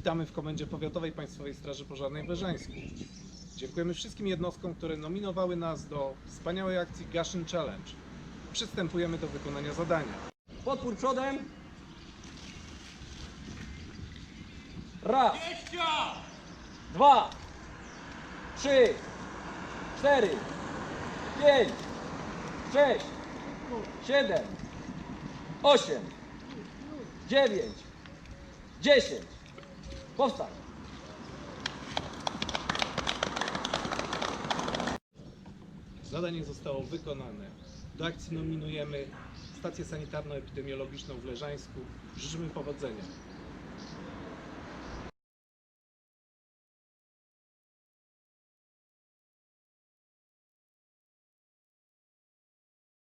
Witamy w Komendzie Powiatowej Państwowej Straży Pożarnej w. Dziękujemy wszystkim jednostkom, które nominowały nas do wspaniałej akcji Gaszyn Challenge. Przystępujemy do wykonania zadania. Podpór przodem. Raz. Dwa. Trzy. Cztery. Pięć. Sześć. Siedem. Osiem. Dziewięć. Dziesięć. Powstań. Zadanie zostało wykonane. Do akcji nominujemy stację sanitarno-epidemiologiczną w Leżańsku. Życzymy powodzenia.